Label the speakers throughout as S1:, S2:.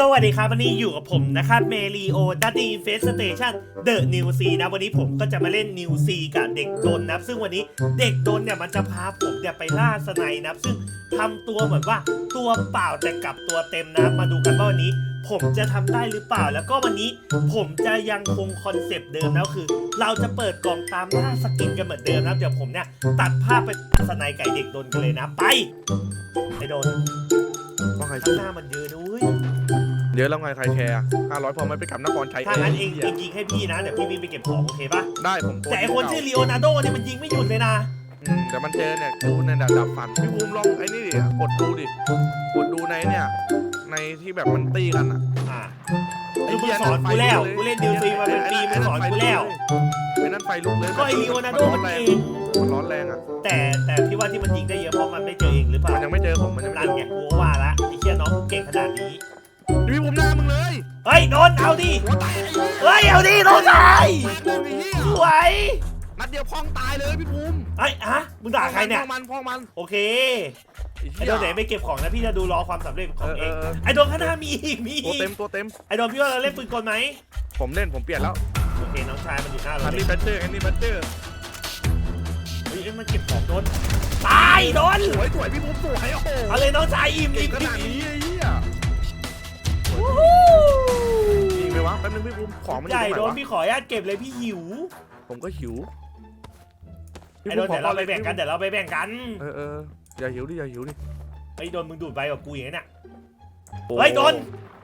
S1: สวัสดีครับวันนี้อยู่กับผมนะครับเมลีโอดัตตี้เฟสเตชันเดอะนิวซีนะวันนี้ผมก็จะมาเล่นนิวซีกับเด็กโดนนะครับซึ่งวันนี้เด็กโดนเนี่ยมันจะพาผมเนี่ยไปล่าสไนด์นะครับซึ่งทำตัวเหมือนว่าตัวเปล่าแต่กลับตัวเต็มนะครับมาดูกันว่าวันนี้ ผมจะทำได้หรือเปล่า แล้วก็วันนี้ผมจะยังคงคอนเซปต์เดิมแล้วคือ เราจะเปิดกล่องตามล่าสกินกันเหมือนเดิมนะครับเดี๋ยวผมเนี่ยตัดภาพไปสไนด์ไก่เด็กโดนกันเลยนะ ไปไอโดน
S2: ว่าไง
S1: ข้างหน้ามันเยอะด้วย
S2: เดี๋ยวแล้วไงใครแคร์ห้าร้อยพอไหมไปกลับนครชัย
S1: ถ้างั้นเอง
S2: หี้
S1: เอยงยิงให้พี่นะเดี๋ยวพี่วิ่งไปเก็บของโอเคปะ
S2: ได้ผมตัว
S1: แต่ไอคนชื่อลีโอนาร์โดเนี่ยมันยิงไม่หยุดเลยนะ
S2: อืมแต่มันเจอเนี่ยดูเนี่ยดับฝันพี่ภูมิลองไอ้นี่ดิกดดูดิกดดูในเนี่ย ในที่แบบมันตีกันอะ
S1: อ่าคือมึงสอนกูแล้วกูเล่นดิวซีมาเป็นปีมึงสอนกูแล้ว
S2: ไอ้นั่นไฟลุกเลย
S1: ก็ไอลีโอนาร์โดมัน
S2: แร
S1: เองง
S2: มันร้อนแรงอะ
S1: แต่แต่พี่ว่าที่มันยิงได้เยอะเพราะมันไม่เจอเองหรือเปล่า
S2: มันยังไม่เจอผมมันยังไม่
S1: นั่น
S2: เจอ
S1: ไงกูก็ว่าละไอ้เชี่ยน้องเก่งขนาดนี้
S2: พี่ภูมิหน้ามึงเลย
S1: เฮ้ยโดนเอาดิ
S2: หัวแตกไอ้เหี้ย
S1: เฮ้ยเอาดิโดนตาย
S2: แม่งเลยไอ้เหี้ย
S1: สวย
S2: นัดเดียวพองตายเลยพี่ภูมิ
S1: ไอ้ยฮะมึงด่าใครเนี่ย
S2: พองมันพองมัน
S1: โอเค
S2: ไอ้
S1: ไอ้
S2: เหี้ย
S1: โดนไหนไปเก็บของนะพี่จะดูรอความสำเร็จของเอง
S2: เออเออเออ
S1: ไอ้โดนข้างหน้ามีอีกมี
S2: ตัว
S1: อีก
S2: เต็มตัวเต็ม
S1: ไอ้โดนพี่ว่าเราเล่นปืนกลไหม
S2: ผมเล่นผมเปลี่ยนแล้ว
S1: โอเคน้องชายมันอยู่หน้าเรา
S2: อัน
S1: เล
S2: นี้
S1: ย
S2: แบตเตอร์อันนี้แบตเตอร์
S1: เฮ้ยเอ้ยมันเก็บของโดนตายโดน
S2: สวยสวยพี่ภูมิสวยโอ้โห
S1: เอาเลยน้องชายอิ่ม
S2: เก่
S1: อิ่
S2: ง
S1: ม
S2: ข
S1: อิ่
S2: นาด
S1: ม
S2: แป๊บนึงพี่ภูมิของมันอ
S1: ให
S2: ยู่
S1: ญ่
S2: ตรง
S1: โด
S2: ไหน
S1: น
S2: วะ
S1: พี่ขออนุญาตเก็บเลยพี่หิว
S2: ผมก็หิว
S1: ไอ้โดนเดี๋ยวเราไปแบ่งกันเดี๋ยวเราไปแบ่งกัน
S2: เออเอออย่าหิวดิอย่าหิวดิ
S1: ไอ้โดนมึงดูดใบกับกูอย่างนี้น่ะ
S2: โอ้
S1: เฮ้ยโดน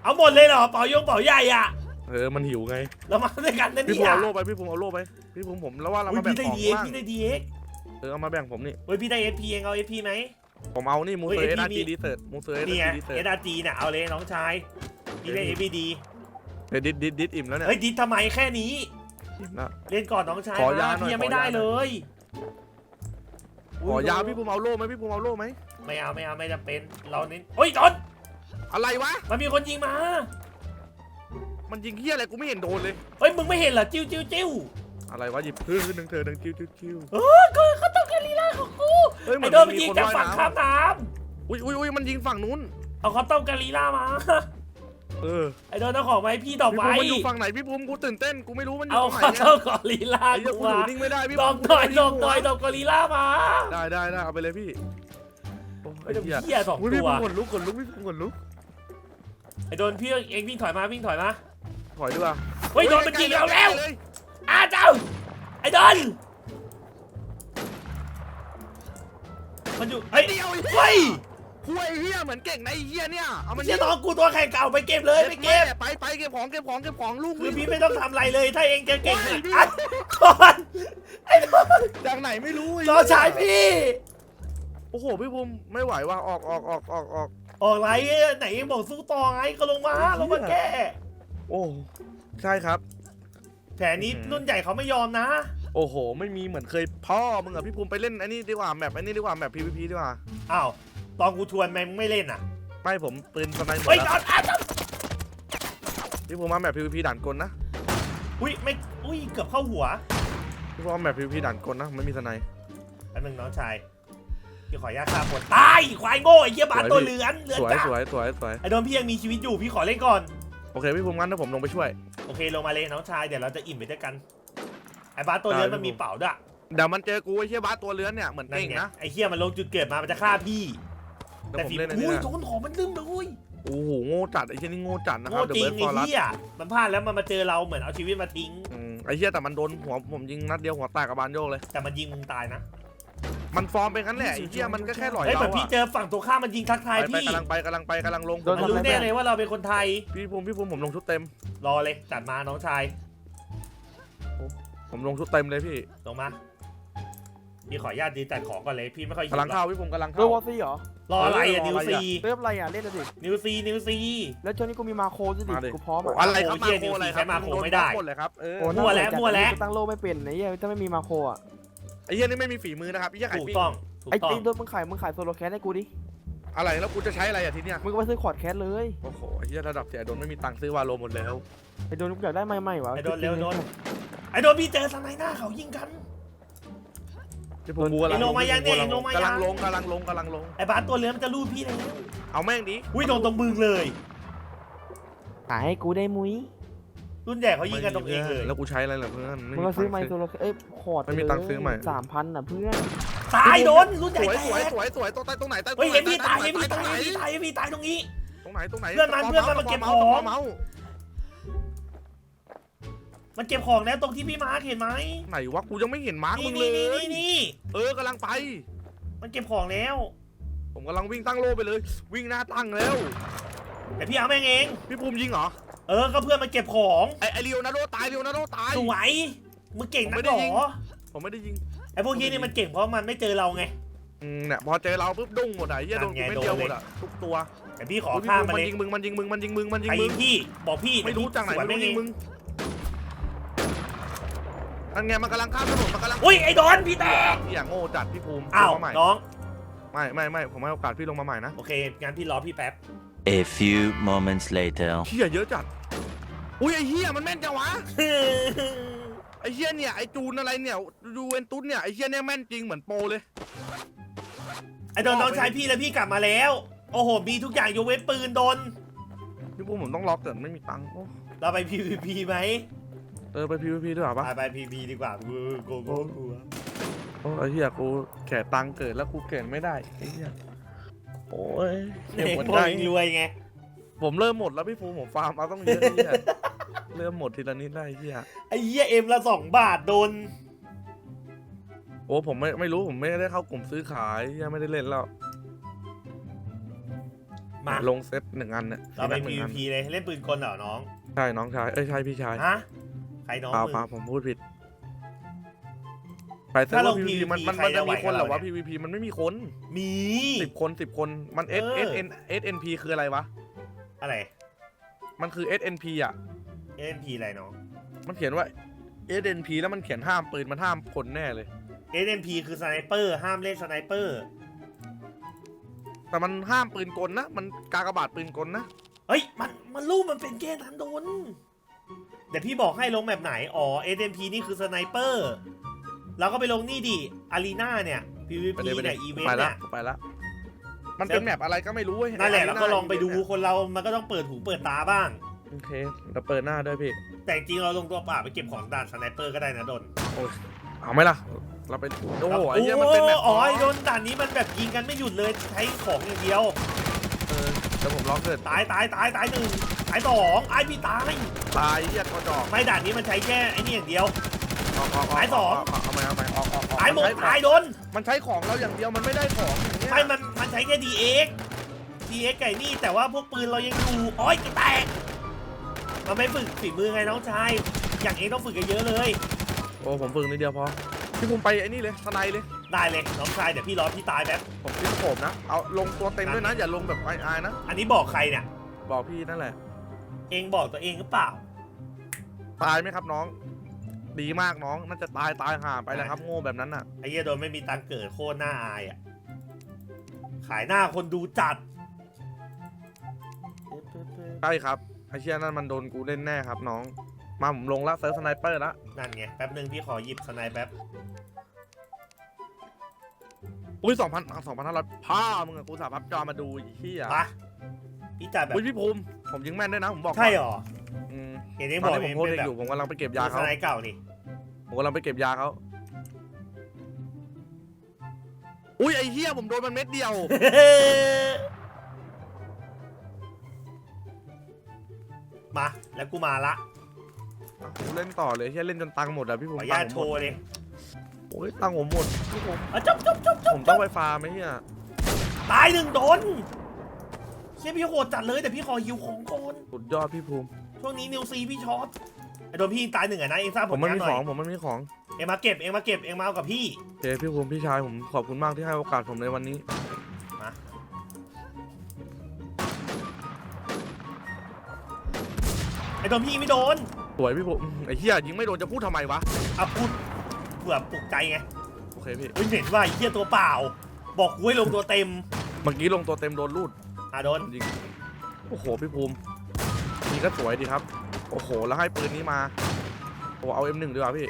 S1: เอาหมดเลยเหรอเป่ายงเป่าใหญ่อะ
S2: เออมันหิวไง
S1: เรามาด้วยกันนะ
S2: พี่
S1: เนี่
S2: ภูมิ
S1: ย
S2: เอาโล่ไปพี่ภูมิเอาโล่ไปพี่ภูมิผมแล้วว่าเรา
S1: อุ้ย
S2: มาแบ่ง
S1: พี่ได้
S2: ของ
S1: ดีเอ็ก
S2: บ้าง
S1: พี่ได้ดีเอ็ก
S2: เออเอามาแบ่งผมนี่
S1: เฮ้ยพี่ได้เอสพีเองเอาเอสพีไหม
S2: ผมเอานี่มู
S1: เฮ้
S2: เซ
S1: ย
S2: อร์เอ
S1: พี่
S2: อาร์
S1: มี
S2: จีดีเซิร์ตมูเซอร์เอ
S1: นี่ไง
S2: อาร์จีดีเซิ
S1: เอ
S2: ร์
S1: สอาร์จีเนี่ยเอาเลยน้องชายพี่ได้เอพีดี
S2: ตดิดดิดดิดอิ่มแล้วเนี่ย
S1: เฮ้ยดิดทำไมแค่นี้
S2: อิ่มแล้ว
S1: เล่นก่อนน้องชาย
S2: ขอยาหน่อย
S1: พี่ยังไม่
S2: ขอยา
S1: ได้เลย
S2: ขอยาวพี่ภูมิเอาโล่ไหมพี่ภูมิเอาโล่ไหม
S1: ไม่เอาไม่เอาไม่จำเป็นเราเน้นโอ้ยโดน
S2: อะไรวะ
S1: มันมีคนยิงมา
S2: มันยิงเฮียอะไรกูไม่เห็นโดนเลย
S1: เฮ้ยมึงไม่เห็นเหรอจิ้วจิ้วจิ้ว
S2: อะไรวะหยิบพื้นหนึ่งเธอหนึ่งคิวคิวคิว
S1: เออก็เขาต้องการลีลาของกู
S2: เฮ้ยเหมื
S1: ไอ้
S2: อน
S1: โดนมัน
S2: มี
S1: ยิง
S2: คน
S1: จาก
S2: ว่าย
S1: ฝั่ง
S2: น้
S1: ข้ามน้ำ
S2: อุ้ยอุ้ยอุ้ยมันยิงฝั่งนู้นำ
S1: เอาเขาต้องการลีลามา
S2: เออ
S1: ไอ้โดนเอาของมาให้พี่ดอก
S2: พี่
S1: ไม้
S2: ภูมิมันอยู่ฝั่งไหนพี่ภูมิกูตื่นเต้นกูไม่รู้มันอยู่
S1: เอา
S2: ตรงไหน
S1: เขา
S2: เนี่ย
S1: ต้องกอลีลา
S2: ไอ้เหี้ย
S1: กู
S2: กูอ
S1: มา
S2: ยู่นิ่งไม่ได้พี่
S1: ดอกหน่อยดอกหน่อยดอกกอลีลามา
S2: ได้ได้ได้เอาไปเลยพี่โอ้
S1: ไอ้
S2: ไอ้
S1: โดน
S2: เหี้ย
S1: เหี้ยสอง
S2: อุ้ย
S1: ตั
S2: พี่
S1: ว
S2: ภูมิขนลุกขนลุกพี่ภูมิขนลุก
S1: ไอ้โดนพี่เองวิ่งถอยมาวิ่งถอยมา
S2: ถอยดีกว่า
S1: เฮ้ยโดนมันยิงเราแล้ว
S2: ใกๆย
S1: อ้าเจ้าไอ้โดนมันอยู่เฮ้ย
S2: เดียวไอ้
S1: เฮ้ย
S2: คุยเฮียเหมือนเก่งในเฮียเนี่ย เอามัน
S1: เชี่ยน้องกูตัวแข่งเก่าไปเก็บเลยไปเก็บ
S2: ไปไปเก็บของเก็บของเก็บของลูก
S1: คือพี่ไม่ต้องทำอะไรเลยถ้าเองจะเก่ง
S2: อ้ยพี่
S1: อะก่อนไอ้โดน
S2: จากไหนไม่รู้ไน้
S1: อชายพี่
S2: โอ้โหพี่ภูมิไม่ไหวว่ะออกออกออกออกออก
S1: ออกไรไหนบอกสู้ต่อไงก็ลงมาลงมาแก้
S2: โอ้ใช่ครับ
S1: แผนนี้รุ่นใหญ่เขาไม่ยอมนะ
S2: โอ้โห ไม่มีเหมือนเคยพ่อมึงอะพี่ภูมิไปเล่นอ้นี่ดีกว่าแมปอ้นี่ดีกว่าแมป PVP ดีกว่า
S1: อ้าว ตอนกูทวนแม่งไม่เล่นอะ
S2: ไม่ผมปืนสไนหมด
S1: เฮ้ย
S2: แล้ว
S1: จอดอะจอด
S2: พี่ภูมิมาแมป PVP ด่านกลนะ
S1: อุ้ยไม่อุ้ยเกือบเข้าหัว
S2: พี่ภูมิมาแมป PVP ด่านกลนะไม่มีสไน
S1: แป๊บนึงน้องชายพี่ขออนุญาตฆ่าคนตายควายโง่ไอ้เหี้ยบาสตัวเหลือนเหลือน
S2: สวย
S1: จ้า
S2: สวยสวยสวย
S1: ไอ้โดนพี่ยังมีชีวิตอยู่พี่ขอเล่นก่อน
S2: โอเคพี่ภูมิงั้นถ้าผมลงไปช่วย
S1: โอเคลงมาเลยน้องชายเดี๋ยวเราจะอิ่มไปด้วยกันไอ้บาสตัวเหลือน
S2: ได้
S1: มันมีเป๋าด้วย
S2: เดี๋ยวมันเจอกูไอ้เชี่ยบ้าสตัวเลื้อนเนี่ยเหมือน
S1: นั่น
S2: เก่ง
S1: ไง
S2: นะ
S1: ไอ้เหี้ยมันลงจุดเกิดมามันจะฆ่าพี่
S2: เดี๋ยว
S1: แต่
S2: ผม
S1: ฝี
S2: เล่นอัน
S1: อุ้
S2: นี้
S1: ย
S2: นะ
S1: โดนของมันลืมเลย
S2: โอ้โหโง่จัดไอ้เชี่ยนี่โง่จัดนะค
S1: โง่
S2: รับเดอะ
S1: จริ
S2: เบิ
S1: ง
S2: ร์ดฟอร์รัส
S1: ไอ้เหี้ยมันพลาดแล้วมันมาเจอเราเหมือนเอาชีวิตมาทิ้ง
S2: ไอ้เชี่ยแต่มันโดนหัวผมยิงนัดเดียวหัวแตกกับบานโยกเลย
S1: แต่มันยิงมึงตายนะ
S2: มันฟอร์มเป็นงั้นแหละไอ้เชี่ยมันก็แค่หลอย
S1: เฮ้ยเหมื
S2: เรา
S1: อนพี่
S2: อะ
S1: เจอฝั่งตัวข้ามมันยิงทักทาย
S2: ไปไป
S1: พี่
S2: กำลังไปกำลังไปกำลังลง
S3: โดน
S1: มันรู้แน่เลยว่าเราเป็นคนไทย
S2: พี่ภูมิพี่ภูมิผมลงชุดเต็ม
S1: รอเลยจัดมาน้องชาย
S2: ผมลงชุดเต็มเลยพี่
S1: ลงมา พี่ขออนุญาตดีแต่ของก่อนเลยพี่ไม่ค่อยหิว
S2: กำลัง
S1: หร
S2: เข้า
S1: อก
S2: พี่ภูมิกำลัง
S3: เว
S2: เข้า
S3: อร์ซีเหรอ
S1: รออะไรอะ
S2: เออรอ
S1: นิว
S2: อะไร
S1: ซี
S2: อะ
S3: เริ่มอะไรอะเล่นเลยดิ
S1: นิวซีนิวซี
S3: แล้วช่วงนี้กูมีมาโคด้วยดิ
S2: มาดิ
S3: กูพร้อม
S2: โอ้
S3: อะ
S2: อะไรครับ
S1: โอ้
S2: มา
S1: เหี้ย
S2: โคอะไรครับ
S1: ใช้มาโค
S2: โดน
S1: ไม่ได้
S2: หมดเลยครับเออ
S3: โอ้
S1: มั่วแล้ว
S3: น่าสนใจ
S1: มั่วแล้ว
S3: กูตั้งโลไม่เป็นไอ้เหี้ยถ้าไม่มีมาโคอะ
S2: ไอ้เหี้ยนี่ไม่มีฝีมือนะครับไอ้เหี้ยไข่
S1: ถูก
S2: ปิ้ง
S1: ต้องถูก
S3: ไอ้
S1: ต้อง
S3: ตีนโดนมึงขายมึงขายโซโลแคสให้กูดิ
S2: อะไรแล้วกูจะใช้อะไรอะทีเนี้ย
S3: มึงก็ไปซื้อขวดแคสเลย
S2: โอ้โหไอ้เหี้ยระดับเสียโดนไม่มีตังค์ซื้อวาโลหมดแล้ว
S3: ไอ้โดนกูอยากได้ใหม่ๆวะ
S1: ไอ้โดนเร็วโดนไอ้โดนพี่เจอสไนหน้าเขายิงกัน
S2: พี่ภูมิกูกำลัง
S1: ไอ้โลมายังเนี่ยไอ้โลมายัง
S2: กำลังลงกำลังลงกำลังลง
S1: ไอ้บาสตัวเหลือมันจะลูดพี่เลย
S2: เอาแม่งดิ
S1: อุ้ยโดนตรงมึงเลย
S3: ขายให้กูได้มุ้ย
S1: รุ่นใหญ่เขายิงกันตรงเองเลย
S2: แล้วกูใช้อะไรล่ะเพื่อน
S3: มึงก็ซื้อไม
S2: ตังค์
S3: โซโลเอ้ยพอร์ต
S2: ไม่มีตังค์ซื้อใหม่
S3: สามพันอะเพื่อน
S1: ตายโดนรุ่นใหญ่
S2: สวย
S1: แต
S2: สวย
S1: ก
S2: สวยสวยตรงใต้ตรงไหนใต้ตรง
S1: เฮ้ย
S2: ไหน
S1: เอ็มพีตาย
S2: ใต้
S1: เอ็มพี
S2: ตร
S1: ตางย
S2: ไหน
S1: เอ็มพีตายเอ็มพีตายตรงนี้
S2: ตรงไหนตรงไหน
S1: เพื่อนมันเพื่อนมันมาเก็บของ
S2: เมาส์
S1: มันเก็บของแล้วตรงที่พี่มาร์คเห็นไหม
S2: ไหนวะกูยังไม่เห็นมาร์ก
S1: นี่
S2: มึงเล
S1: นี่นี่
S2: ย
S1: นี่นี่
S2: เออกำลังไป
S1: มันเก็บของแล้ว
S2: ผมกำลังวิ่งตั้งโลไปเลย วิ่งหน้าตั้งแล้ว
S1: แต่พี่เอาแม่งเอง
S2: พี่ภูมิยิงเหรอ
S1: เออ ก็เพื่อนมันเก็บของ
S2: ไอไอเรียวนาโดตายเรียวนาโดตาย
S1: สวยมึงเก่งนัก
S2: ผมไม่
S1: ห
S2: ได้
S1: ร
S2: ยิง
S1: อ
S2: ผมไม่ได้ยิง
S1: ไอ้พวกนี้นี่มันเก่งเพราะมันไม่เจอเราไง
S2: อืมเนี่ยพอเจอเราปุ๊บดุ้งหมดอะไอ้เหี้ยโดน
S1: นั่นไง
S2: กูไม่เดียว
S1: โดน
S2: ห
S1: เลย
S2: มดอะทุกตัว
S1: แต่พี่ขอ
S2: อุ๊ย
S1: ข้าม
S2: พี่
S1: มา
S2: ภู
S1: เลย
S2: มันยิงมึงมันยิงมึงมันยิงมึงมันยิง
S1: ไป
S2: มึ
S1: ยิ
S2: ง
S1: งพี่บอกพี่
S2: ไม่รู้จากไหน
S1: สวน
S2: ไม่
S1: แม่
S2: รู้
S1: งเอง
S2: ยิงมึง นั่นไงมันกำลังข้ามถนนมันกำลัง
S1: อุ้ยไอ้ดอนพี่แตก
S2: พี่อย่างโง่จัดพี่ภูมิ
S1: อ้าว
S2: ลงมาใหม่
S1: น้อง
S2: ไม่ไม่ไม่ผมให้โอกาสพี่ลงมาใหม่นะ
S1: โอเคงั้นพี่รอพี่แป๊บ
S4: A few moments later.
S2: เฮียเยอะจัดอุ้ยไอ้เฮียมันแม่นจังวะไอ้เฮียเนี่ยไอ้จูนอะไรเนี่ยดูเวนตุสเนี่ยไอ้เฮียเนี่ยแม่นจริงเหมือนโปรเลย
S1: ไอ้ดอนน้องชายพี่แล้วพี่กลับมาแล้ว โอ้โหมีทุกอย่างยกเว้นปืนโดน
S2: พี่ภูมิผมต้องล็อกเกิดไม่มีตังค์โอ้
S1: เราไป PVP ไหม
S2: เออไปพีพีด้วยเหรอ
S1: ไป
S2: ปะ
S1: ไป PVP ดีกว่ากูกูกูกู
S2: โอ้ไอ้เฮียกูแก่ตังค์เกิดแล้วกูเกิดไม่ได้ไอ้เฮียโอ้ย
S1: เด็
S2: เก็บ
S1: ก
S2: หมด
S1: พวก
S2: ได้
S1: เองรวยไง
S2: ผมเริ่มหมดแล้วพี่ภูมิผมฟาร์มมาต้องเยอะไอ้เฮียเริ่มหมดทีละนิดได้ไอ้เฮีย
S1: ไอ้เหี้ยเอ็มละสองบาทโดน
S2: โอ้ผมไม่ไม่รู้ผมไม่ได้เข้ากลุ่มซื้อขายเฮียไม่ได้เล่นแล้ว
S1: มา
S2: ลงเซตหนึ่งอันเนี่ย
S1: เราไป
S2: หนึ่งอัน
S1: PVP เลยเล่นปืนกลเหรอน้อง
S2: ใช่น้องชายเอ้ยใช่พี่ชาย
S1: ฮะใคร น้อง
S2: เปล่า
S1: มึง
S2: เปล่าผมพูดผิดไปเซิร์ฟ
S1: ถ้าล
S2: ว่าง PVP มันมัน
S1: ใคร
S2: มันจะ
S1: จะไหว
S2: มีคน
S1: กับ
S2: เหรอ
S1: เรา
S2: วะ
S1: เนี่ย
S2: PVP มันไม่มีคน
S1: มี
S2: สิบคนสิบคนมัน S
S1: เอ
S2: S
S1: อ
S2: N S N P คืออะไรวะ
S1: อะไร
S2: มันคือ S N P อะ
S1: SNP อะไรน้อง
S2: มันเขียนว่า S N P แล้วมันเขียนห้ามปืนมันห้ามคนแน่เลย
S1: SNP คือสไนเปอร์ห้ามเล่นสไนเปอร์
S2: แต่มันห้ามปืนกลนะ มันกากบาดปืนกลนะ
S1: เฮ้ยมันมันรูปมันเป็นแก้นั้นโดน เดี๋ยวพี่บอกให้ลงแบบไหน อ๋อ SNP นี่คือสไนเปอร์ เราก็ไปลงนี่ดิอารีนาเนี่ย PVP
S2: ไปเลยไปเล
S1: เนี่ยยอีเวน
S2: ไป
S1: ต์
S2: ละ
S1: เนี่ย
S2: ไปละมันเป็นแมปอะไรก็ไม่รู้เว้ย
S1: นั่นแหละ
S2: ไเรา
S1: ก็ลองไปดู
S2: เนี่ย
S1: คนเรามันก็ต้องเปิดหูเปิดตาบ้าง
S2: โอเคเราเปิดหน้าด้วยพี่
S1: แต่จริงๆเราลงตัวเปล่าไปเก็บของด่านสไนเปอร์ก็ได้นะโดน
S2: เอาไหมล่ะ เราไปโอ้โหไอ้เหี้ยมันเป็นแมป
S1: อ๋อไอ้โดนด่านนี้มันแบบยิงกันไม่หยุดเลยใช้ของอย่างเดียว
S2: เออเดี๋ยวผมลองเกิด
S1: ตายตายตายตายหนึ่งตายสองไอ้พี่ตาย
S2: ตายเหี้ยกระจอก
S1: ไม่ด่านนี้มันใช้แค่ไอ้นี่อย่างเดียว
S2: ออกออกก
S1: ตายสอง
S2: กเอาไหมเอาไหมออกออกออก
S1: ตายหมด
S2: นใช้
S1: ตายโดน
S2: มันใช้ของเราอย่างเดียวมันไม่ได้ของอย่างเงี้ย
S1: ไม่มันมันใช้แค่ DX DX ไก่นี่แต่ว่าพวกปืนเรายังอยู่โอ้ยแตกมันไม่ฝึกฝีมือไงน้องชาย อย่างเองต้องฝึกกันเยอะเลย
S2: โอ้ผมฝึกนิดเดียวพอพี่ภูมิไปไอ้นี่เลยสไนเลย
S1: ได้เลยน้องชายเดี๋ยวพี่รอพี่ตายแป๊บ
S2: ผมคิดผมนะ เอาลงตัวเต็มด้วยนะ อย่าลงแบบอายๆนะ
S1: อันนี้บอกใครเนี่ย
S2: บอกพี่นั่นแหละ
S1: เองบอกตัวเองหรือเปล่า
S2: ตายไหมครับน้อง ดีมากน้อง น่าจะตายตายห่าไปนะครับ โง่แบบนั้นน่ะ
S1: ไอ้เหี้ยโดนไม่มีตังค์เกิดโคตรน่าอายอะ ขายหน้าคนดูจัด
S2: ใช่ครับ ไอเชี่ยนั่นมันโดนกูเล่นแน่ครับน้อง มาผมลงละเซิร์ฟสไนเปอร์ละ
S1: นั่นไงแป๊บหนึ่งพี่ขอหยิบสไนป์แป๊บ
S2: อุ้ยสองพันสองพันห้าร้อยพ่อมึงอะกูสาพับจอมาดูไอ้เหี้ย
S1: ปะพี่จัดแบบ
S2: อุ้ยพี่ภูมิผมยิงแม่นด้วยนะผมบอก
S1: ใช่เหรอ
S2: อืม
S1: เห็นเอง
S2: ต
S1: บ
S2: อ
S1: อนก
S2: นี้ผ
S1: เอ
S2: ม
S1: ง
S2: โพส
S1: เป็น
S2: ต์
S1: แบบ
S2: อยู่ผมกำลังไปเก็บยา
S1: ส
S2: เขา
S1: ไนป์เก่านี่
S2: ผมกำลังไปเก็บยาเขาอุ้ยไอ้เหี้ยผมโดนมันเม็ดเดียว
S1: มาแล้วกูมาละ
S2: กูเล่นต่อเลยเฮียเล่นจนตังค์หมดอะพี่
S1: ข
S2: ผ
S1: อ
S2: ม
S1: อนุญาต
S2: ตังค์
S1: โช
S2: ผมหมด
S1: ว์เลย
S2: โอ้ยตังค์ผมหมดพี่ผม
S1: อะจบจบจบจบ
S2: ผมต้องไปฟาร์มไหมเฮีย
S1: ตายหนึ่งโดนเชี่ยพี่โหดจัดเลยแต่พี่ขอฮิวของก่อน
S2: สุดยอดพี่ภูมิ
S1: ช่วงนี้นิวซีพี่ช็อตไอ้โดนพี่ตายหนึ่งอะนะเองทราบผ
S2: ผม
S1: ล
S2: มัน
S1: งาน
S2: มี
S1: หน่
S2: ข
S1: อ
S2: อยงผมมันมีของ
S1: เองมาเก็บเองมาเก็บเองมาเอากับพี่
S2: โอเคพี่ภูมิพี่ชายผมขอบคุณมากที่ให้โอกาสผมในวันนี้
S1: ไอ้โดนพี่ไม่โดน
S2: สวยพี่ภูมิอืมไอ้เฮียยิงไม่โดนจะพูดทำไมวะ
S1: อะพูด เผื่อปลุกใจไง
S2: โอเคพี่
S1: เฮ้ยเห็นว่าไอ้เหี้ยตัวเปล่า บอกกูให้ลงตัวเต็ม
S2: เมื่อกี้ลงตัวเต็มโดนรูด
S1: อะโดน
S2: ยิงโอ้โหพี่ภูมินี่ก็สวยดีครับ โอ้โหแล้วให้ปืนนี้มาโอ้เอา M1 ดีกว่าพี่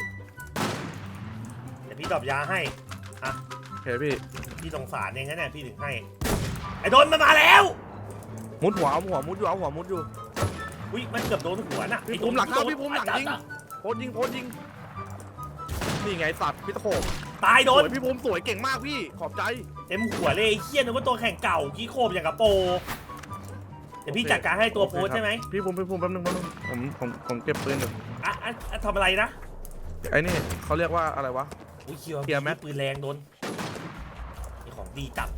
S1: เดี๋ยวพี่ดรอปยาให้
S2: โอเคพี่
S1: พี่สงสารเองนะเนี่ยพี่ถึงให้ ไอ้โดนมันมาแล้ว
S2: มุดหัวเอาหัวมุดอยู่เอาหัวมุดอยู่
S1: อุ้ยมันเกือบโดนหัวน่ะ
S2: พี่ภูมิหลังเข้าพี่ภูมิหลัง
S1: อะ
S2: ยิง
S1: อะ
S2: โคตรยิงโคตรยิง นี่ไงสัตว์พี่ตะโขบ
S1: ตาย
S2: ส
S1: โด
S2: วนยพี่ภูมิสวยเก่งมากพี่ขอบใจ
S1: เต็มหัวเลยไอ้เฮี้ยนึกว่าตัวแข่งเก่ากี้โคบอย่างกับโปรเดี๋ยวพี่จัดการให้ตัวโพสใช่ไหม
S2: พี่ภูมิพี่ภูมิแป๊บนึงแป๊บนึงผมผมผมเก็บปืนอยู่
S1: อะอะอะทำอะไรนะ
S2: ไอ้นี่เขาเรียกว่าอะไรวะ
S1: อุ้ยเคียว
S2: เคลียร์ไหม
S1: ปืนแรงโดนนี่ของดีจับ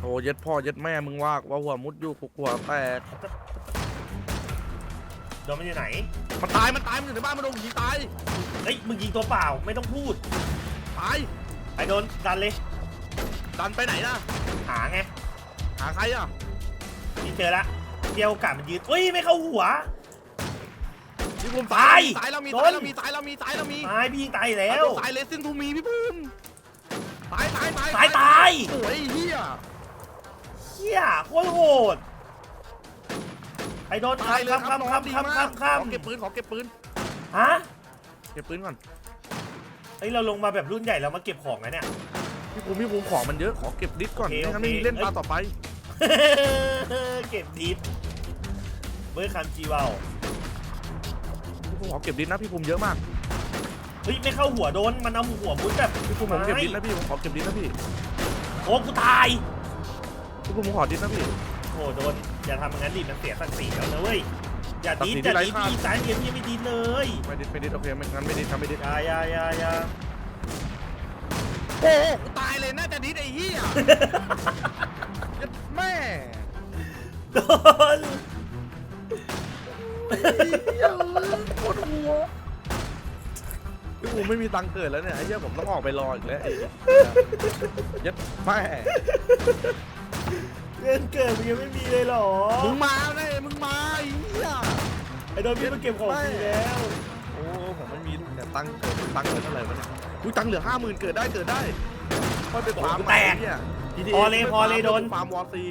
S2: โอ้เย็ดพ่อเย็ดแม่มึงว่าว่าหัวมุดอยู่กูกลัวแตก
S1: โดนมันอยู่ไหน
S2: มันตาย มันตาย มันอยู่ในบ้าน มันโดนผมยิงตาย
S1: เฮ้ย มึงยิงตัวเปล่า ไม่ต้องพูด
S2: ตาย
S1: ไปโดนดันเลย
S2: ดันไปไหนล่ะ
S1: หาไง
S2: หาใครอะ
S1: พี่เจอละเดียวโอกาสมันยืนอุ้ย ไม่เข้าหัว
S2: พี่ภูมิ
S1: ตาย
S2: ตายเรามี
S1: โดน
S2: ตายเรามี ตายเรามี ตายเรามี
S1: ตายพี่ยิงตายแล้ว
S2: ตายเลสซินทูมีพี่ภูมิตายตายตาย
S1: ตายตาย
S2: สวยไอ้เฮีย
S1: เฮี้ยโคตรโหด ไปโดน
S2: ตายเลย
S1: ครับ
S2: ค
S1: ค
S2: รั
S1: รั
S2: บบน้อง
S1: ครับ
S2: ดี
S1: ครับ
S2: มา
S1: ครั
S2: ก
S1: บครับ
S2: ขอเก็บปืนขอเก็บปืน
S1: ฮะ
S2: เก็บปืนก่อน
S1: เฮ้ยเราลงมาแบบรุ่นใหญ่เรามาเก็บของนะเนี่ย
S2: พี่ภูมิพี่ภูมิของมันเยอะขอเก็บดิสก่อน
S1: โอเค
S2: ไม่งั้นไม่มี
S1: โอเค
S2: เล่น
S1: เอ้ย
S2: ตาต่อไป
S1: เก็บดิฟเบอร์คันจีวา
S2: พี่ภูมิขอเก็บดิสนะพี่ภูมิเยอะมาก
S1: เฮ้ยไม่เข้าหัวโดนมันเอาหัวมุดแบบ
S2: พี่ภูมิผมเก็บดิสนะพี่ผมขอเก็บดิสนะพี่
S1: โอ้กูตาย
S2: พี่ภูมิผมขอดิสนะพี่
S1: โอ้โดน อย่าทำอย่างนั้นดิมันเสียศักดิ์ศรีแล้วนะเว้ยอย่าดิฟ
S2: ศั
S1: อก
S2: ดิ์ศรี
S1: ย่า
S2: ที่
S1: ดิฟ
S2: ไร้ค่า
S1: พี่สายเดียวพี่ไม่ดิฟเลย
S2: ไม่ดิสไม่ดิสโอเคไม่งั้นไม่ดิสครับไม่ดิส
S1: อย่าอย่าอย่าอย่า
S2: โอ้โหกูตายเลยน่าจะดิสไอ้เหี้ยยัดแม่
S1: โดน
S2: เหี้ยปวดหัวพี่ภูมิไม่มีตังค์เกิดแล้วเนี่ยไอ้เหี้ยผมต้องออกไปรออีกแล้วไอ้เหี้ยยัดแม่
S1: เงินเกิดมึงยังไม่มีเลยเหรอ
S2: มึงมาเลยมึงมาไอ้เหี้ย
S1: ไอ้โดนพี่มาเก็บของฟรีแล้ว
S2: โอ้ผมไม่มีแต่ตังค์เกิดตังค์เกิดเท่าไหร่วะเนี่ยอุ้ยตังค์เหลือห้าหมื่นเกิดได้เกิดได้ค่อยไปฟาร์มใหม่ไอ้เนี่ย GTA
S1: พอเลยพอเลยโดน
S2: ฟาร์มวอร์ซี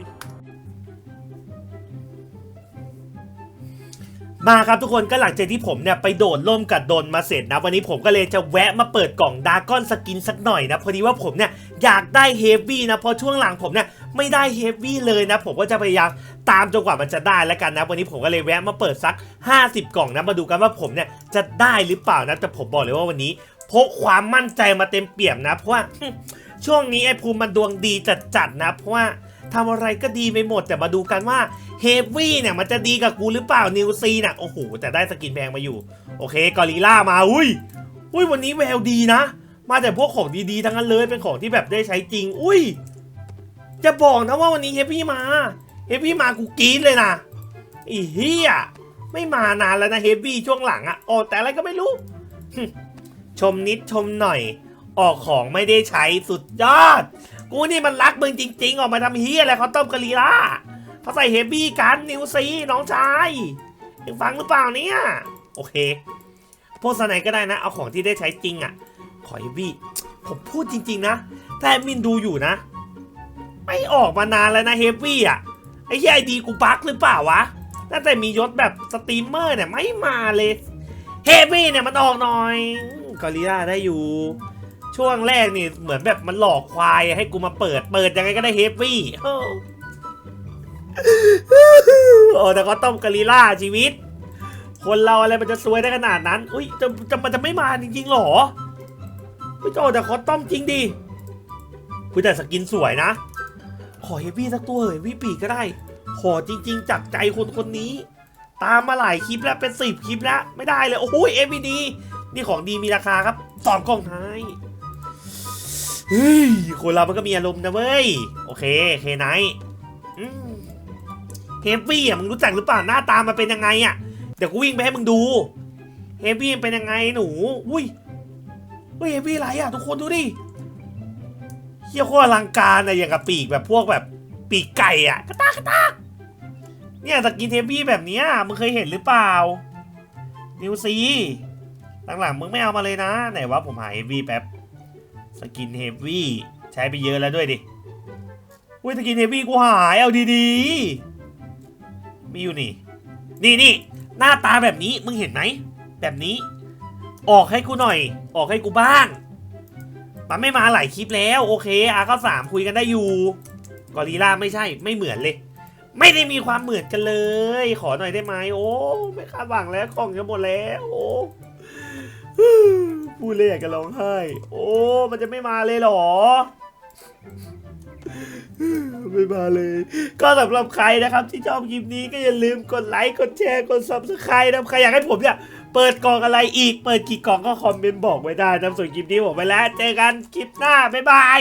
S1: มาครับทุกคนก็หลังจากที่ผมเนี่ยไปโดดร่มกับโดนมาเสร็จนะ วันนี้ผมก็เลยจะแวะมาเปิดกล่องดากอนสกินสักหน่อยนะ พอดีว่าผมเนี่ยอยากได้เฮฟวี่นะเพราะช่วงหลังผมเนี่ยไม่ได้เฮฟวี่เลยนะ ผมก็จะพยายามตามจนกว่ามันจะได้แล้วกันนะ วันนี้ผมก็เลยแวะมาเปิดสัก 50 กล่องนะมาดูกันว่าผมเนี่ยจะได้หรือเปล่านะแต่ผมบอกเลยว่าวันนี้พกความมั่นใจมาเต็มเปี่ยมนะ เพราะว่าช่วงนี้ไอ้ภูมิมันดวงดีจัดๆนะเพราะว่า ทำอะไรก็ดีไปหมดแต่มาดูกันว่าเฮฟวี่เนี่ยมันจะดีกับกูหรือเปล่านิวซีน่ะโอ้โหแต่ได้สกินแพงมาอยู่ โอเคกอริล่ามาอุ้ยอุ้ยวันนี้แววดีนะ มาแต่พวกของดีๆทั้งนั้นเลยเป็นของที่แบบได้ใช้จริง อุ้ย จะบอกนะว่าวันนี้เฮฟวี่มาเฮฟวี่มากูกรี๊ดเลยนะไอีเฮียไม่มานานแล้วนะเฮฟวี่ช่วงหลังอะออกแต่อะไรก็ไม่รู้ ชมนิดชมหน่อย ออกของไม่ได้ใช้สุดยอด กูนี่มันรักมึงจริง ๆ ออกมาทำเฮียอะไรเขาต้มกะลีล่าเขาใส่เฮฟวี่กันนิวซีน้องชายยังฟังหรือเปล่าเนี่ยโอเคโพสไหนก็ได้นะ เอาของที่ได้ใช้จริงอะ่ะ ขอเฮฟวี่ผมพูดจริง ๆ นะถ้าแอดมินดูอยู่นะ ไม่ออกมานานแล้วนะเฮฟวี่อะไอ้เหี้ยไอดีกูบั๊กหรือเปล่าวะตั้งแต่มียศแบบสตรีมเมอร์เนี่ยไม่มาเลยเฮฟวี่เนี่ยมันออกหน่อยกอริลล่าได้อยู่ ช่วงแรกนี่เหมือนแบบมันหลอกควายให้กูมาเปิดเปิดยังไงก็ได้เฮฟวี่โอ้แต่ก็ต้มกะลีล่าชีวิต คนเราอะไรมันจะซวยได้ขนาดนั้น อุ้ยจะจะมันจะไม่มาจริงๆหรอพี่โจแต่คอต้มจริงดิคุยแต่สกินสวยนะ ขอเฮฟวี่สักตัวเหยวี่ปีกก็ได้ ขอจริง ๆ จากใจคนคนนี้ ตามมาหลายคลิปแล้วเป็นสิบคลิปแล้ว ไม่ได้เลย โอ้โหเอวีดีนี่ของดีมีราคาครับสองกล่องท้าย เฮ้ยคนเรามันก็มีอารมณ์นะเว้ย โอเคเคไนท์เฮฟวี่อะมึงรู้จักหรือเปล่าหน้าตามันเป็นยังไงอะ เดี๋ยวกูวิ่งไปให้มึงดู เฮฟวี่เป็นยังไงหนู อุ้ยอุ้ยเฮฟวี่อะไรอะ ทุกคนดูดิเฮียโคตรอลังการอะอย่างกับปีกแบบพวกแบบปีกไก่อะกระตากกระตากเนี่ยสกินเฮฟวี่แบบเนี้ยมึงเคยเห็นหรือเปล่า นิวซีหลังๆมึงไม่เอามาเลยนะ ไหนวะผมหาเฮฟวี่แป๊บ สกินเฮฟวี่ใช้ไปเยอะแล้วด้วยดิอุ้ยสกินเฮฟวี่กูหายเอาดีๆ มีอยู่นี่ นี่นี่หน้าตาแบบนี้มึงเห็นไหม แบบนี้ ออกให้กูหน่อย ออกให้กูบ้าง มันไม่มาหลายคลิปแล้ว โอเคอาก็สามคุยกันได้อยู่กอริล่าไม่ใช่ไม่เหมือนเลย ไม่ได้มีความเหมือนกันเลย ขอหน่อยได้ไหมโอ้ ไม่คาดหวังแล้วกล่องจะหมดแล้วโอ้ พูดเลยอยากจะร้องไห้ โอ้ มันจะไม่มาเลยเหรอ ไม่มาเลย ก็สำหรับใครนะครับ ที่ชอบคลิปนี้ก็อย่าลืมกดไลค์ กดแชร์ กดซับสไคร b e นะใครอยากให้ผมเนี่ย เปิดกล่องอะไรอีก เปิดกี่กล่องก็คอมเมนต์บอกไว้ได้นะส่วนคลิปนี้ผมไปแล้ว เจอกันคลิปหน้า บ๊ายบาย